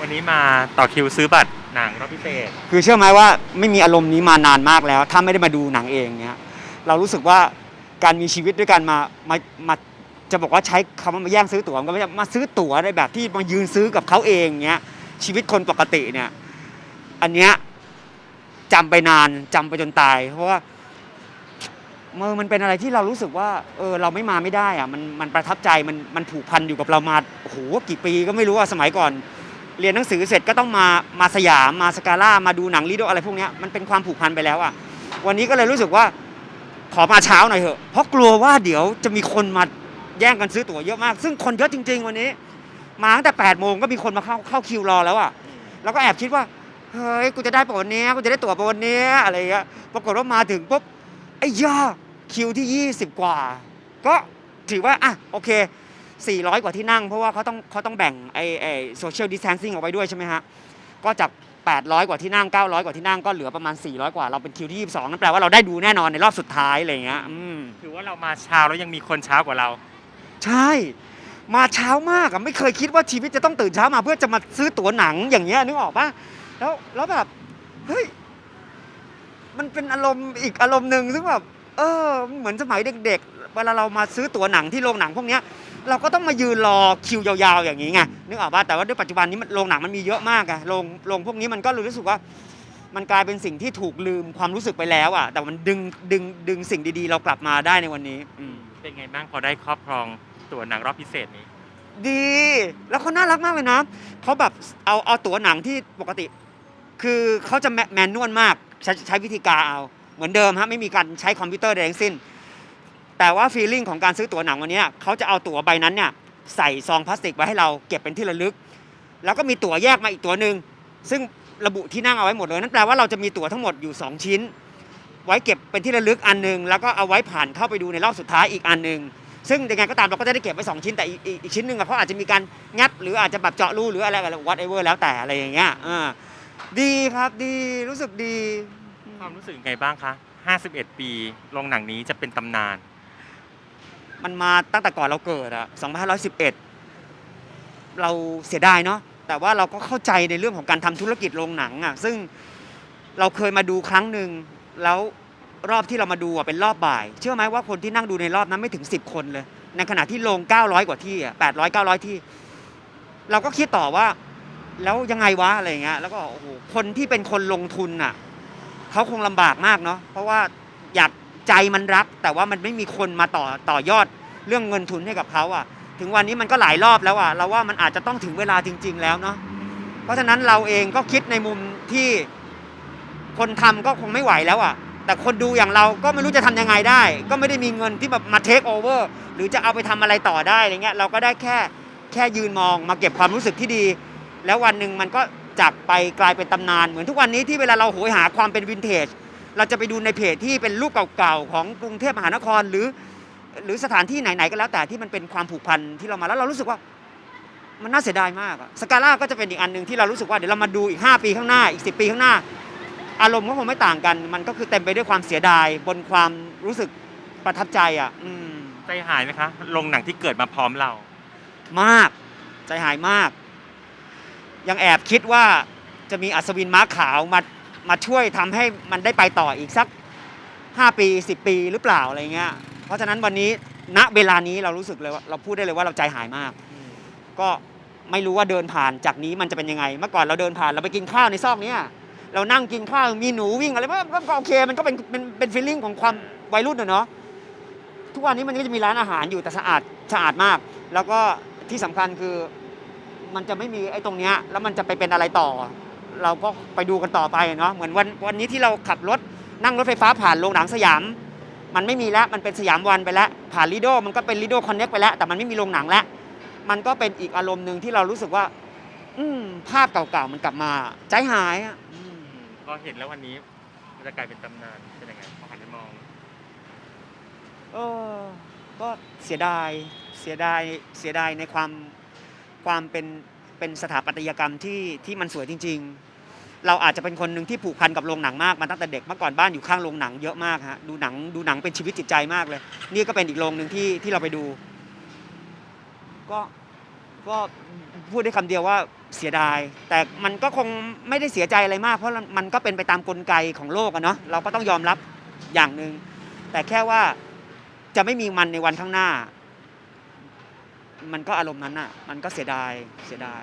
วันนี้มาต่อคิวซื้อบัตรหนังรอบพิเศษ คือเชื่อไหมว่าไม่มีอารมณ์นี้มานานมากแล้ว ถ้าไม่ได้มาดูหนังเองเนี่ยเรารู้สึกว่าการมีชีวิตด้วยกันมามามาจะบอกว่าใช้คำว่ามาแย่งซื้อตั๋วมันก็ไม่ใช่มาซื้อตั๋วในแบบที่มายืนซื้อกับเขาเองเนี้ยชีวิตคนปกติเนี่ย อันเนี้ยจำไปนานจำไปจนตาย เพราะว่าเมื่อมันเป็นอะไรที่เรารู้สึกว่าเออเราไม่มาไม่ได้อะมันมันประทับใจมันมันผูกพันอยู่กับเรามาโอ้โหกี่ปีก็ไม่รู้ว่าสมัยก่อน เรียนหนังสือเสร็จก็ต้องมามาสยามมาสกาล่ามาดูหนังลีโดอะไรพวกนี้มันเป็นความผูกพันไปแล้วอะวันนี้ก็เลยรู้สึกว่าขอมาเช้าหน่อยเถอะเพราะกลัวว่าเดี๋ยวจะมีคนมาแย่งกันซื้อตั๋วเยอะมาก ซึ่งคนเยอะจริง ๆ วันนี้ มาตั้งแต่8ปดโมงก็มีคนมาเข้าเข้าคิวรอแล้วอะแล้วก็แอบคิดว่าเฮ้ยกูจะได้ปะวันนี้กูจะได้ตั๋วปะวันนี้อะไรเงี้ยปรากฏว่ามาถึงปุ๊บไอ้ย่าคิวที่ 20 กว่า ก็ถือว่าอะโอเค 400 กว่าที่นั่ง เพราะว่าเขาต้องเขาต้องแบ่งไอ้ไอ้โซเชียลดิส a ทนซิ่งเอาไว้ด้วยใช่ไหมฮะก็จาก 800 กว่าที่นั่ง 900 กว่าที่นั่งก็เหลือประมาณ 400 กว่าเราเป็นคิวที่ 22 นั่นแปลว่าเราได้ดูแน่นอนในรอบสุดท้ายอะไรอย่างเงี้ยอืมถือว่าเรามาเช้าแล้วยังมีคนเช้ากว่าเรา ใช่ มาเช้ามากอะไม่เคยคิดว่าชีวิตจะต้องตื่นเช้ามาเพื่อจะมาซื้อตั๋วหนังอย่างเงี้ยนึกออกปะแล้วแล้วแบบเฮ้ยมันเป็นอารมณ์อีกอารมณ์หนึ่งซึ่งแบบเออเหมือนสมัยเด็ก ๆ เวลาเรามาซื้อตั๋วหนังที่โรงหนังพวกเนี้ยเราก็ต้องมายืนรอคิวยาวๆอย่างนี้ไงนึกออกปะแต่ว่าด้วยปัจจุบันนี้มันโรงหนังมันมีเยอะมากอะโรงโรงพวกนี้มันก็เลยรู้สึกว่า มันกลายเป็นสิ่งที่ถูกลืมความรู้สึกไปแล้วอะแต่มันดึงดึงดึงสิ่งดีๆ เรากลับมาได้ในวันนี้อืมเป็นไงบ้างพอได้ครอบครองตั๋วหนังรอบพิเศษนี้ ดี แล้วเขาน่ารักมากเลยนะเขาแบบเอาเอาตั๋วหนังที่ปกติ คือเขาจะแมแมนนวลมากใช้ใช้วิธีการเอา เหมือนเดิมฮะไม่มีการใช้คอมพิวเตอร์ใดทั้งสิ้น แต่ว่าฟีลลิ่งของการซื้อตั๋วหนังวันนี้เขาจะเอาตั๋วใบนั้นเนี่ยใส่ซองพลาสติกไว้ให้เราเก็บเป็นที่ระลึก แล้วก็มีตั๋วแยกมาอีกตั๋วหนึ่งซึ่งระบุที่นั่งเอาไว้หมดเลยนั่นแปลว่าเราจะมีตั๋วทั้งหมดอยู่ 2 ชิ้น ไว้เก็บเป็นที่ระลึกอันหนึ่งแล้วก็เอาไว้ผ่านเข้าไปดูในรอบสุดท้ายอีกอันหนึ่งซึ่งยังไงก็ตามเราก็จะได้เก็บไว้สองชิ้นแต่อีกอีกชิ้นหนึ่งเขาอาจจะมีการงัดหรืออาจจะแบบเจาะรูหรืออะไรอะไร whatever แล้วแต่อะไรอย่างเงี้ยอ่าดีครับดีรู้สึกดีความรู้สึกไงบ้างคะ51 ปีโรงหนังนี้จะเป็นตำนาน มันมาตั้งแต่ก่อนเราเกิดอะ2511 เราเสียดายเนาะ แต่ว่าเราก็เข้าใจในเรื่องของการทำธุรกิจโรงหนังอะซึ่งเราเคยมาดูครั้งหนึ่งแล้วรอบที่เรามาดูอะเป็นรอบบ่าย เชื่อไหมว่าคนที่นั่งดูในรอบนั้นไม่ถึง 10 คนเลย ในขณะที่โรง900 กว่าที่อะ800 900 ที่ เราก็คิดต่อว่าแล้วยังไงวะอะไรเงี้ย แล้วก็โอ้โห คนที่เป็นคนลงทุนน่ะเขาคงลำบากมากเนาะ เพราะว่าอยาก ใจมันรัก แต่ว่ามันไม่มีคนมาต่อต่อยอดเรื่องเงินทุนให้กับเขาอะ ถึงวันนี้มันก็หลายรอบแล้วอะเราว่ามันอาจจะต้องถึงเวลาจริง ๆ แล้วเนาะเพราะฉะนั้นเราเองก็คิดในมุมที่คนทำก็คงไม่ไหวแล้วอะ แต่คนดูอย่างเราก็ไม่รู้จะทำยังไงได้ ก็ไม่ได้มีเงินที่แบบมาเทคโอเวอร์หรือจะเอาไปทำอะไรต่อได้อะไรเงี้ยเราก็ได้แค่แค่ยืนมองมาเก็บความรู้สึกที่ดี แล้ววันหนึ่งมันก็จากไปกลายเป็นตำนานเหมือนทุกวันนี้ที่เวลาเราโหยหาความเป็นวินเทจ เราจะไปดูในเพจที่เป็นรูปเก่าๆของกรุงเทพมหานครหรือ หรือสถานที่ไหนๆก็แล้วแต่ที่มันเป็นความผูกพันที่เรามาแล้วเรารู้สึกว่ามันน่าเสียดายมากอะสกาล่าก็จะเป็นอีกอันหนึ่งที่เรารู้สึกว่าเดี๋ยวเรามาดูอีก 5 ปีข้างหน้าอีก 10 ปีข้างหน้า อารมณ์ก็คงไม่ต่างกัน มันก็คือเต็มไปด้วยความเสียดายบนความรู้สึกประทับใจอะอืมใจหายไหมคะโรงหนังที่เกิดมาพร้อมเรา มาก ใจหายมาก ยังแอบคิดว่าจะมีอัศวินม้าขาวมา มาช่วยทำให้มันได้ไปต่ออีกสัก 5 ปี 10 ปีหรือเปล่าอะไรเงี้ย เพราะฉะนั้นวันนี้ณเวลานี้เรารู้สึกเลยว่าเราพูดได้เลยว่าเราใจหายมาก ก็ไม่รู้ว่าเดินผ่านจากนี้มันจะเป็นยังไง เมื่อก่อนเราเดินผ่านเราไปกินข้าวในซอกเนี้ยเรานั่งกินข้าวมีหนูวิ่งอะไรมันก็โอเค มันก็เป็นเป็นเป็นฟีลลิ่งของความวัยรุ่นเนาะทุกวันนี้มันก็จะมีร้านอาหารอยู่แต่สะอาดสะอาดมาก แล้วก็ที่สำคัญคือมันจะไม่มีไอ้ตรงเนี้ยแล้วมันจะไปเป็นอะไรต่อ เราก็ไปดูกันต่อไปเนาะเหมือนวันวันนี้ที่เราขับรถนั่งรถไฟฟ้าผ่านโรงหนังสยาม มันไม่มีแล้วมันเป็นสยามวันไปแล้วผ่านลีโดมันก็เป็นลีโดคอนเน็กไปแล้ว แต่มันไม่มีโรงหนังแล้ว มันก็เป็นอีกอารมณ์หนึ่งที่เรารู้สึกว่า อืมภาพเก่าๆมันกลับมา ใจหายอะอืมพอเห็นแล้ววันนี้มันจะกลายเป็นตำนานเป็นยังไงพอหันไปมองเออก็เสียดายเสียดายเสียดายในความความเป็นเป็นสถาปัตยกรรมที่ที่มันสวยจริง ๆ เราอาจจะเป็นคนหนึ่งที่ผูกพันกับโรงหนังมากมาตั้งแต่เด็กเมื่อก่อนบ้านอยู่ข้างโรงหนังเยอะมากฮะดูหนังดูหนังเป็นชีวิตจิตใจมากเลย นี่ก็เป็นอีกโรงหนึ่งที่ที่เราไปดู ก็ก็พูดได้คำเดียวว่าเสียดาย แต่มันก็คงไม่ได้เสียใจอะไรมาก เพราะมันก็เป็นไปตามกลไกของโลกอะเนาะเราก็ต้องยอมรับอย่างหนึ่งแต่แค่ว่าจะไม่มีมันในวันข้างหน้า มันก็อารมณ์นั้นอะมันก็เสียดายเสียดาย